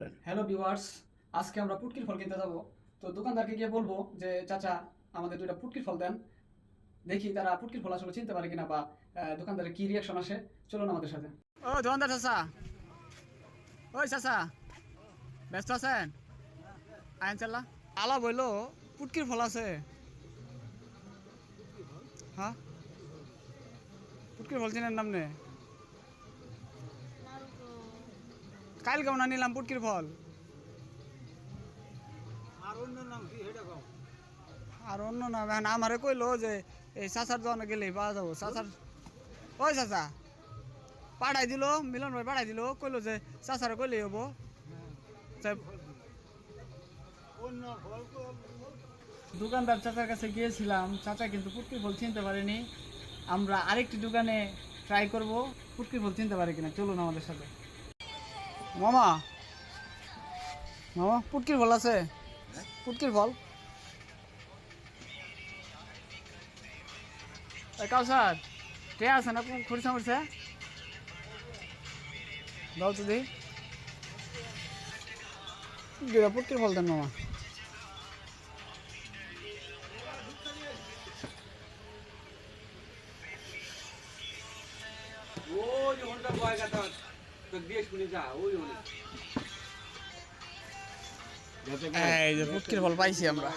Hello viewers আজকে আমরা পুটকির ফল কিনতে যাব। তো দোকানদারকে গিয়ে বলব যে, চাচা, আমাদের দুইটা পুটকির ফল দেন। দেখি তারা পুটকির ফল আসলে চিনতে পারে কিনা বা দোকানদারের কি রিয়াকশন আসে। চলুন আমাদের সাথে। ও, দোকানদার চাচা। ওই চাচা, ব্যস্ত আছেন? আইন চাল্লা আলা বইলো পুটকির ফল আছে। হ্যাঁ? পুটকির ফল চিনেন নাম নে কাল কেমন নিলাম পুটকির ফল আর অন্য নাম এখন আমারে কইলো যে এই চাচার দোকানে গেলেই পাওয়া যাব। চাচার ওই চাচা পাঠাই দিল মিলন ভাই পাঠাই দিল কইলো যে চাচারে কইলেই হব। দোকানদার চাচার কাছে গিয়েছিলাম চাচা কিন্তু পুটকির ফল চিনতে পারেনি। আমরা আরেকটি দোকানে ট্রাই করব পুটকির ফল চিনতে পারে কিনা চলুন আমাদের সাথে। মামা। মামা, পুটকির ফল আছে? পুটকির ফল? এই কাউসার কে আছে না খুরসা মুরসা দাও তো দেখি দুটা পুটকির ফল দেন মামা। ওই ওখানটা জায়গাটা তো দিয়ে যা ওই এই যে ফল পাইছি আমরা।